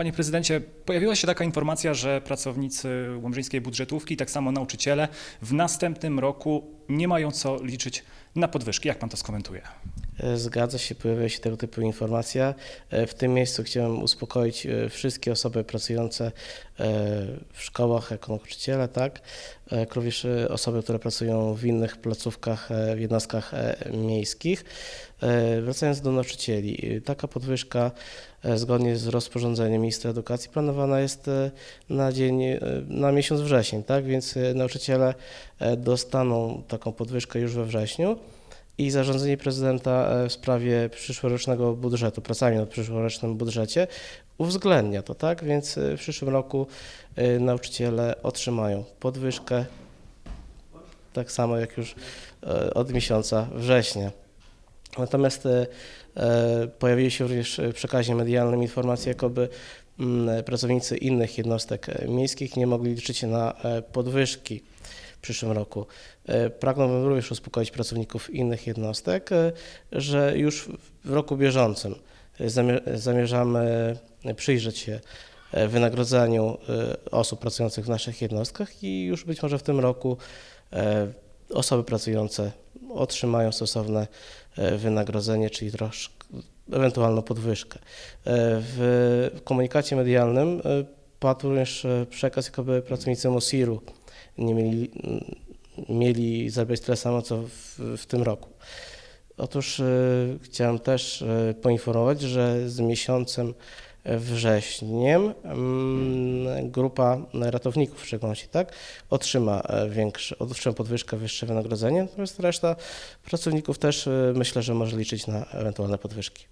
Panie prezydencie, pojawiła się taka informacja, że pracownicy łomżyńskiej budżetówki, tak samo nauczyciele, w następnym roku nie mają co liczyć na podwyżki. Jak pan to skomentuje? E, Zgadza się, pojawia się tego typu informacja. E, W tym miejscu chciałem uspokoić e, wszystkie osoby pracujące w szkołach jako nauczyciele, tak? Jak również osoby, które pracują w innych placówkach, w jednostkach miejskich. Wracając do nauczycieli, taka podwyżka zgodnie z rozporządzeniem ministra edukacji planowana jest na dzień, na miesiąc wrzesień, tak? Więc nauczyciele dostaną taką podwyżkę już we wrześniu. I zarządzenie prezydenta e, w sprawie przyszłorocznego budżetu, pracami nad przyszłorocznym budżecie uwzględnia to, tak? Więc e, w przyszłym roku e, nauczyciele otrzymają podwyżkę, tak samo jak już od miesiąca września. Natomiast e, e, pojawiły się również w przekazie medialnym informacje, jakoby mm, pracownicy innych jednostek e, miejskich nie mogli liczyć na podwyżki w przyszłym roku. Pragnąłbym również uspokoić pracowników innych jednostek, że już w roku bieżącym zamie- zamierzamy przyjrzeć się wynagrodzeniu osób pracujących w naszych jednostkach i już być może w tym roku osoby pracujące otrzymają stosowne e, wynagrodzenie, czyli troszkę ewentualną podwyżkę. E, W komunikacie medialnym e, padł również przekaz, jakoby pracownicy MOSIR-u nie mieli, mieli zarabiać tyle samo, co w, w tym roku. Otóż chciałem też poinformować, że z miesiącem wrześniem mm, grupa ratowników w szczególności, tak, otrzyma e, większe, otrzyma podwyżkę, wyższe wynagrodzenie, natomiast reszta pracowników też e, myślę, że może liczyć na ewentualne podwyżki.